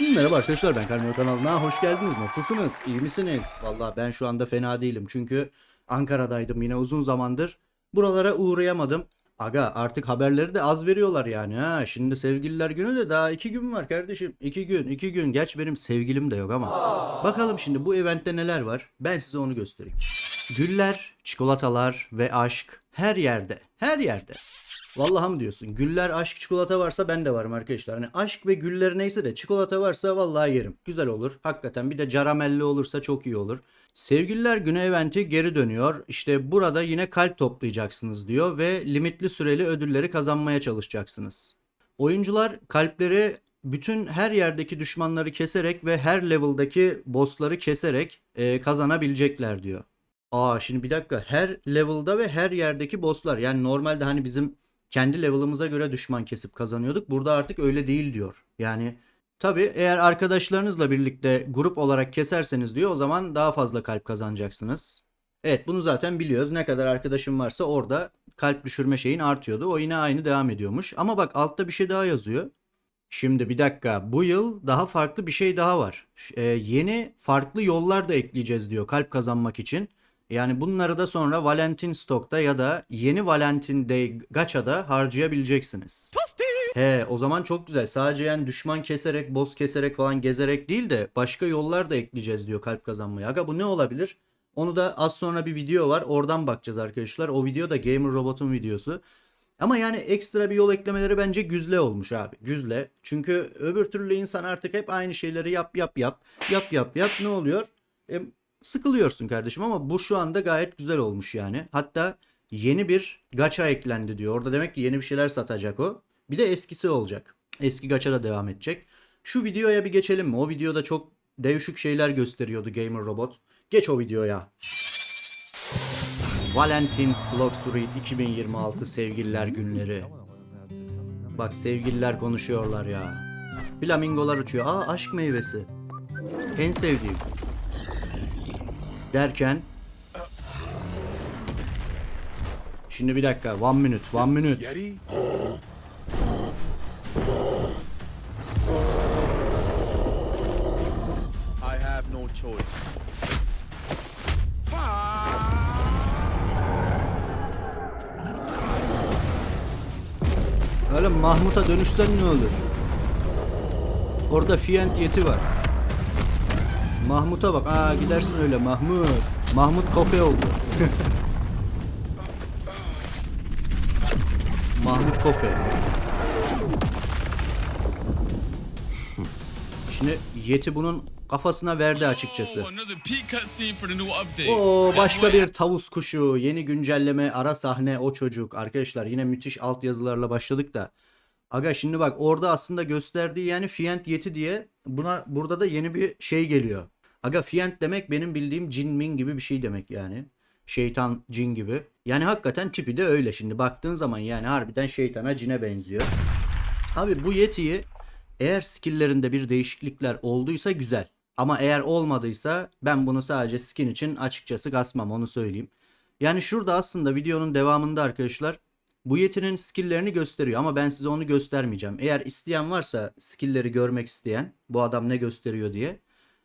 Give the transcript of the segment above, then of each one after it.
Merhaba arkadaşlar ben Karmio kanalına hoş geldiniz. Nasılsınız? İyi misiniz? Valla ben şu anda fena değilim. Çünkü Ankara'daydım yine uzun zamandır. Buralara uğrayamadım. Aga artık haberleri de az veriyorlar yani ha. Şimdi sevgililer günü de daha iki gün var kardeşim. İki gün, iki gün. Geç benim sevgilim de yok ama. Bakalım şimdi bu eventte neler var. Ben size onu göstereyim. Güller, çikolatalar ve aşk her yerde. Her yerde. Vallahi mı diyorsun? Güller, aşk, çikolata varsa ben de varım arkadaşlar. Hani aşk ve güller neyse de çikolata varsa vallahi yerim. Güzel olur. Hakikaten bir de caramelli olursa çok iyi olur. Sevgililer günü eventi geri dönüyor. İşte burada yine kalp toplayacaksınız diyor ve limitli süreli ödülleri kazanmaya çalışacaksınız. Oyuncular kalpleri bütün her yerdeki düşmanları keserek ve her level'daki bossları keserek e, kazanabilecekler diyor. Aa şimdi bir dakika her level'da ve her yerdeki bosslar yani normalde hani bizim kendi level'ımıza göre düşman kesip kazanıyorduk. Burada artık öyle değil diyor. Yani tabi eğer arkadaşlarınızla birlikte grup olarak keserseniz diyor o zaman daha fazla kalp kazanacaksınız. Evet bunu zaten biliyoruz. Ne kadar arkadaşım varsa orada kalp düşürme şeyin artıyordu. O yine aynı devam ediyormuş. Ama bak altta bir şey daha yazıyor. Şimdi bir dakika bu yıl daha farklı bir şey daha var. Ş- e, yeni farklı yollar da ekleyeceğiz diyor kalp kazanmak için. Yani bunları da sonra Valentin Stock'ta ya da yeni Valentin Day Gacha'da harcayabileceksiniz. He o zaman çok güzel. Sadece yani düşman keserek, boss keserek falan gezerek değil de başka yollar da ekleyeceğiz diyor kalp kazanmaya. Aga bu ne olabilir? Onu da az sonra bir video var. Oradan bakacağız arkadaşlar. O video da Gamer Robot'un videosu. Ama yani ekstra bir yol eklemeleri bence güzle olmuş abi. Güzle. Çünkü öbür türlü insan artık hep aynı şeyleri yap yap yap. Yap yap yap. Ne oluyor? E, sıkılıyorsun kardeşim ama bu şu anda gayet güzel olmuş yani. Hatta yeni bir gacha eklendi diyor. Orada demek ki yeni bir şeyler satacak o. Bir de eskisi olacak. Eski gacha da devam edecek. Şu videoya bir geçelim mi? O videoda çok değişik şeyler gösteriyordu Gamer Robot. Geç o videoya. Valentine's Block Street 2026 sevgililer günleri. Bak sevgililer konuşuyorlar ya. Flamingolar uçuyor. Aa aşk meyvesi. En sevdiğim. Derken Şimdi bir dakika. One minute. One minute. I have no choice. Öyle Mahmut'a dönüşsen ne olur? Orada Fient yeti var. Mahmut'a bak. Aa gidersin öyle Mahmut. Mahmut kafe oldu. Mahmut kafe. Şimdi yeti bunun kafasına verdi açıkçası. Oh. Oo başka bir tavus kuşu, yeni güncelleme, ara sahne o çocuk. Arkadaşlar yine müthiş altyazılarla başladık da. Aga şimdi bak orada aslında gösterdiği yani Fient Yeti diye buna burada da yeni bir şey geliyor. Aga Fient demek benim bildiğim cin gibi bir şey demek yani. Şeytan cin gibi. Yani hakikaten tipi de öyle şimdi baktığın zaman yani harbiden şeytana cine benziyor. Abi bu Yeti'yi eğer skill'lerinde bir değişiklikler olduysa güzel. Ama eğer olmadıysa ben bunu sadece skin için açıkçası kasmam onu söyleyeyim. Yani şurada aslında videonun devamında arkadaşlar bu Yeti'nin skill'lerini gösteriyor ama ben size onu göstermeyeceğim. Eğer isteyen varsa skill'leri görmek isteyen bu adam ne gösteriyor diye.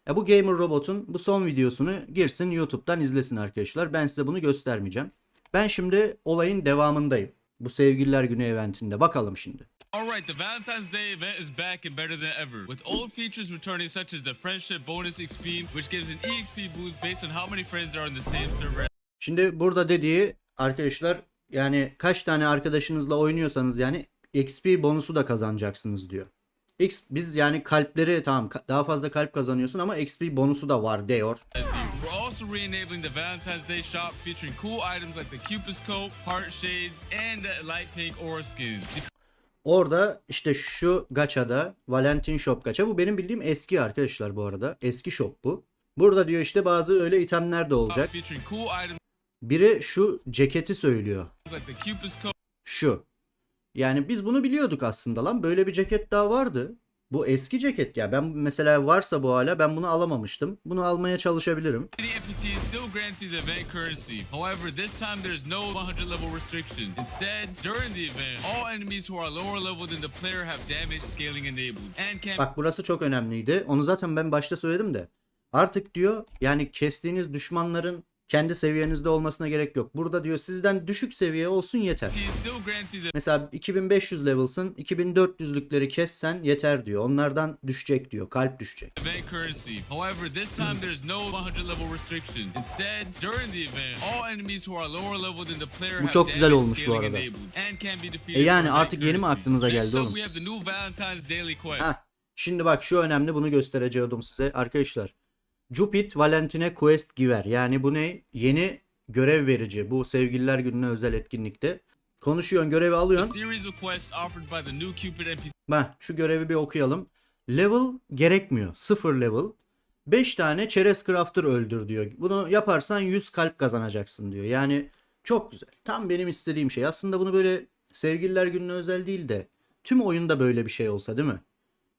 Ya bu Gamer Robot'un bu son videosunu girsin YouTube'dan izlesin arkadaşlar. Ben size bunu göstermeyeceğim. Ben şimdi olayın devamındayım. Bu Sevgililer Günü eventinde. Bakalım şimdi. Alright, the Valentine's Day event is back and better than ever. With old features returning such as the Friendship Bonus XP, which gives an EXP boost based on how many friends are in the same server. Şimdi burada dediği arkadaşlar yani kaç tane arkadaşınızla oynuyorsanız yani XP bonusu da kazanacaksınız diyor. X biz yani kalpleri tamam daha fazla kalp kazanıyorsun ama XP bonusu da var diyor. As you. We're also re-enabling the Valentine's Day shop featuring cool items like the Cupid's Coat, Heart Shades, and the light pink aura skin. Orada işte şu gacha'da Valentin Shop gacha bu benim bildiğim eski arkadaşlar bu arada. Eski shop bu. Burada diyor işte bazı öyle itemler de olacak. Biri şu ceketi söylüyor. Şu. Yani biz bunu biliyorduk aslında lan. Böyle bir ceket daha vardı. Bu eski ceket ya. Ben mesela varsa bu hala ben bunu alamamıştım. Bunu almaya çalışabilirim. Any NPC still grants you the event currency. However, this time there's no 100 level restriction. Instead, during the event, all enemies who are lower level than the player have damage scaling enabled and can Bak burası çok önemliydi. Onu zaten ben başta söyledim de. Artık diyor yani kestiğiniz düşmanların kendi seviyenizde olmasına gerek yok. Burada diyor sizden düşük seviye olsun yeter. Mesela 2500 level'sın 2400'lükleri kessen yeter diyor. Onlardan düşecek diyor. Kalp düşecek. However, this time there's no 100 level restriction. Instead, during the event, all enemies who are lower level than the player Bu çok güzel olmuş bu arada. E yani artık yeni mi aklınıza geldi oğlum? Heh, şimdi bak şu önemli bunu göstereceğim size arkadaşlar. Jupit Valentine Quest Giver. Yani bu ne? Yeni görev verici. Bu sevgililer gününe özel etkinlikte. Konuşuyorsun görevi alıyorsun. Heh, şu görevi bir okuyalım. Level gerekmiyor. Sıfır level. 5 tane çerez crafter öldür diyor. Bunu yaparsan 100 kalp kazanacaksın diyor. Yani çok güzel. Tam benim istediğim şey. Aslında bunu böyle sevgililer gününe özel değil de tüm oyunda böyle bir şey olsa değil mi?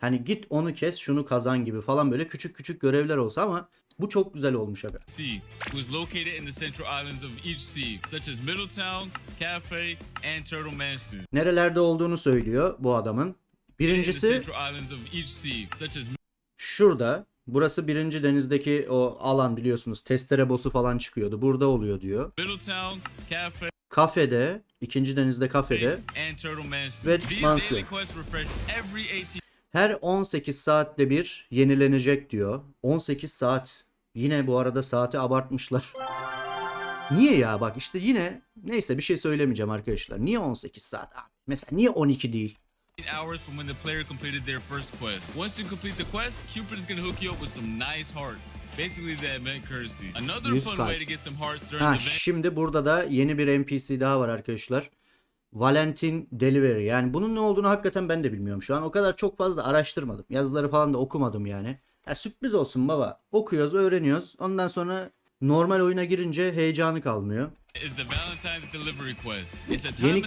Hani git onu kes şunu kazan gibi falan böyle küçük küçük görevler olsa ama bu çok güzel olmuş aga. Sea, is located in the central islands of each sea, such as Middletown, Cafe, and Turtle Mansion. Nerelerde olduğunu söylüyor bu adamın. Birincisi Şurada. Burası birinci denizdeki o alan biliyorsunuz. Testere boss'u falan çıkıyordu. Burada oluyor diyor. Middletown, Cafe, Kafede, ikinci denizde kafede Turtle Mansion. Ve These mansiyon. daily quests refresh every 18 her 18 saatte bir yenilenecek diyor. 18 saat. Yine bu arada saati abartmışlar. Niye ya bak işte yine neyse bir şey söylemeyeceğim arkadaşlar. Niye 18 saat abi? Mesela niye 12 değil? hours from when the player completed their first quest. Once you complete the quest, Cupid is gonna hook you up with some nice hearts. Basically the event currency. Another fun way to get some hearts during the event şimdi burada da yeni bir NPC daha var arkadaşlar. Valentin Delivery. Yani bunun ne olduğunu hakikaten ben de bilmiyorum şu an. O kadar çok fazla araştırmadım. Yazıları falan da okumadım yani. Ya sürpriz olsun baba. Okuyoruz, öğreniyoruz. Ondan sonra normal oyuna girince heyecanı kalmıyor. Yeni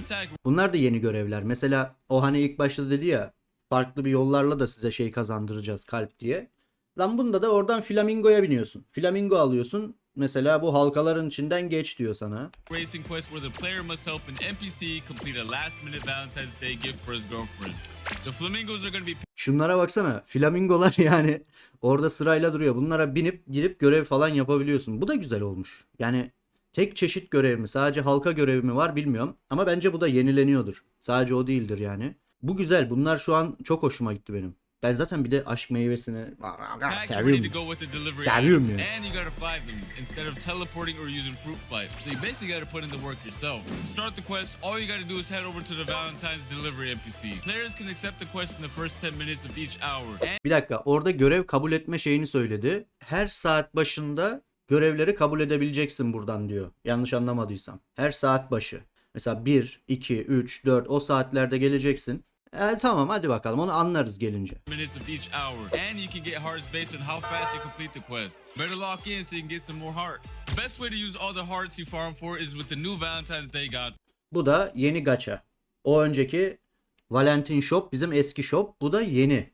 bunlar da yeni görevler. Mesela o hani ilk başta dedi ya farklı bir yollarla da size şey kazandıracağız kalp diye. Lan bunda da oradan flamingoya biniyorsun. Flamingo alıyorsun. Mesela bu halkaların içinden geç diyor sana. racing quest where the player must help an NPC complete a last minute Valentine's Day gift for his girlfriend. The flamingos are to be Şunlara baksana. Flamingolar yani orada sırayla duruyor. Bunlara binip girip görev falan yapabiliyorsun. Bu da güzel olmuş. Yani tek çeşit görev mi? Sadece halka görevi mi var bilmiyorum. Ama bence bu da yenileniyordur. Sadece o değildir yani. Bu güzel. Bunlar şu an çok hoşuma gitti benim. Ben zaten bir de aşk meyvesini seviyorum. Seviyorum item. ya. And you gotta fly them instead of teleporting or using fruit flight. So you basically gotta put in the work yourself. Start the quest, all you gotta do is head over to the Valentine's Delivery NPC. Players can accept the quest in the first 10 minutes of each hour. Bir dakika orada görev kabul etme şeyini söyledi. Her saat başında görevleri kabul edebileceksin buradan diyor. Yanlış anlamadıysam. Her saat başı. Mesela 1, 2, 3, 4 o saatlerde geleceksin. E, tamam hadi bakalım onu anlarız gelince. minutes of each hour. And you can get hearts based on how fast you complete the quest. Better lock in so you can get some more hearts. The best way to use all the hearts you farm for is with the new Valentine's Day God Bu da yeni gacha. O önceki Valentin Shop bizim eski shop. Bu da yeni.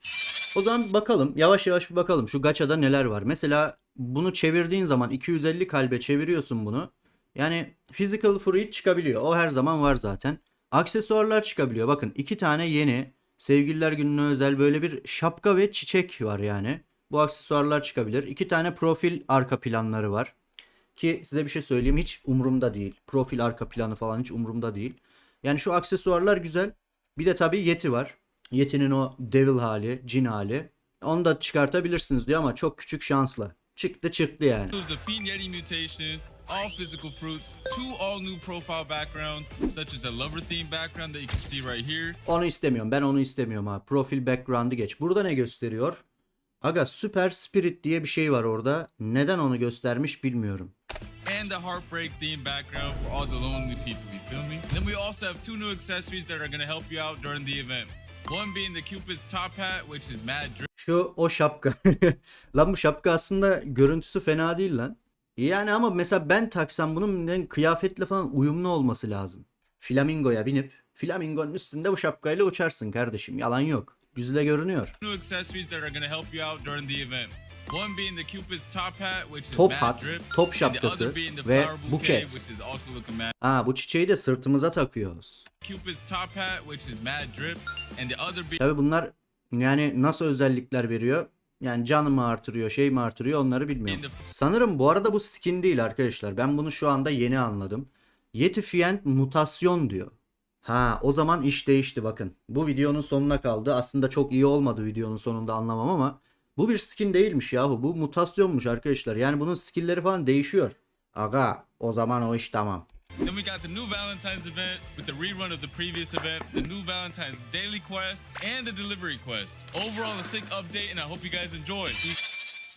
O zaman bakalım yavaş yavaş bir bakalım şu gacha'da neler var. Mesela bunu çevirdiğin zaman 250 kalbe çeviriyorsun bunu. Yani physical fruit çıkabiliyor. O her zaman var zaten. Aksesuarlar çıkabiliyor. Bakın iki tane yeni sevgililer gününe özel böyle bir şapka ve çiçek var yani. Bu aksesuarlar çıkabilir. İki tane profil arka planları var. Ki size bir şey söyleyeyim hiç umurumda değil. Profil arka planı falan hiç umurumda değil. Yani şu aksesuarlar güzel. Bir de tabii Yeti var. Yeti'nin o devil hali, cin hali. Onu da çıkartabilirsiniz diyor ama çok küçük şansla. Çıktı çıktı yani. All physical fruits, two all new profile backgrounds, such as a lover theme background that you can see right here, Onu istemiyorum. Ben onu istemiyorum ha. Profil background'ı geç. Burada ne gösteriyor? Aga Super Spirit diye bir şey var orada. Neden onu göstermiş bilmiyorum. and the heartbreak theme background for all the lonely people. You feel me? Then we also have two new accessories that are gonna help you out during the event. One being the Cupid's top hat, which is mad. Şu o şapka. lan bu şapka aslında görüntüsü fena değil lan. Yani ama mesela ben taksam bunun kıyafetle falan uyumlu olması lazım. Flamingoya binip flamingonun üstünde bu şapkayla uçarsın kardeşim. Yalan yok. güzle görünüyor. top hat, Top şapkası ve buket. Aa bu çiçeği de sırtımıza takıyoruz. Tabi bunlar yani nasıl özellikler veriyor? Yani can mı artırıyor, şey mi artırıyor onları bilmiyorum. Sanırım bu arada bu skin değil arkadaşlar. Ben bunu şu anda yeni anladım. Yeti Fient mutasyon diyor. Ha o zaman iş değişti bakın. Bu videonun sonuna kaldı. Aslında çok iyi olmadı videonun sonunda anlamam ama bu bir skin değilmiş yahu. Bu mutasyonmuş arkadaşlar. Yani bunun skill'leri falan değişiyor. Aga o zaman o iş tamam. Then we got the new Valentine's event with the rerun of the previous event, the new Valentine's daily quest, and the delivery quest. Overall, a sick update, and I hope you guys enjoy.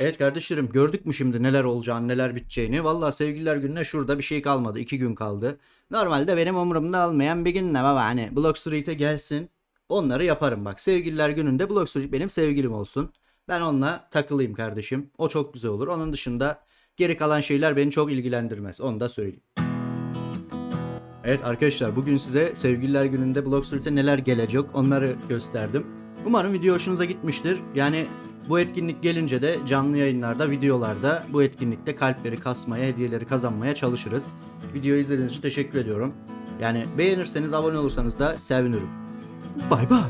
Evet kardeşlerim gördük mü şimdi neler olacağını neler biteceğini. Vallahi sevgililer gününe şurada bir şey kalmadı. iki gün kaldı. Normalde benim umurumda olmayan bir gün ne baba hani Block Street'e gelsin. Onları yaparım bak. Sevgililer gününde Block Street benim sevgilim olsun. Ben onunla takılayım kardeşim. O çok güzel olur. Onun dışında geri kalan şeyler beni çok ilgilendirmez. Onu da söyleyeyim. Evet arkadaşlar bugün size sevgililer gününde Block Street'e neler gelecek onları gösterdim. Umarım video hoşunuza gitmiştir. Yani bu etkinlik gelince de canlı yayınlarda, videolarda bu etkinlikte kalpleri kasmaya, hediyeleri kazanmaya çalışırız. Videoyu izlediğiniz için teşekkür ediyorum. Yani beğenirseniz, abone olursanız da sevinirim. Bay bay.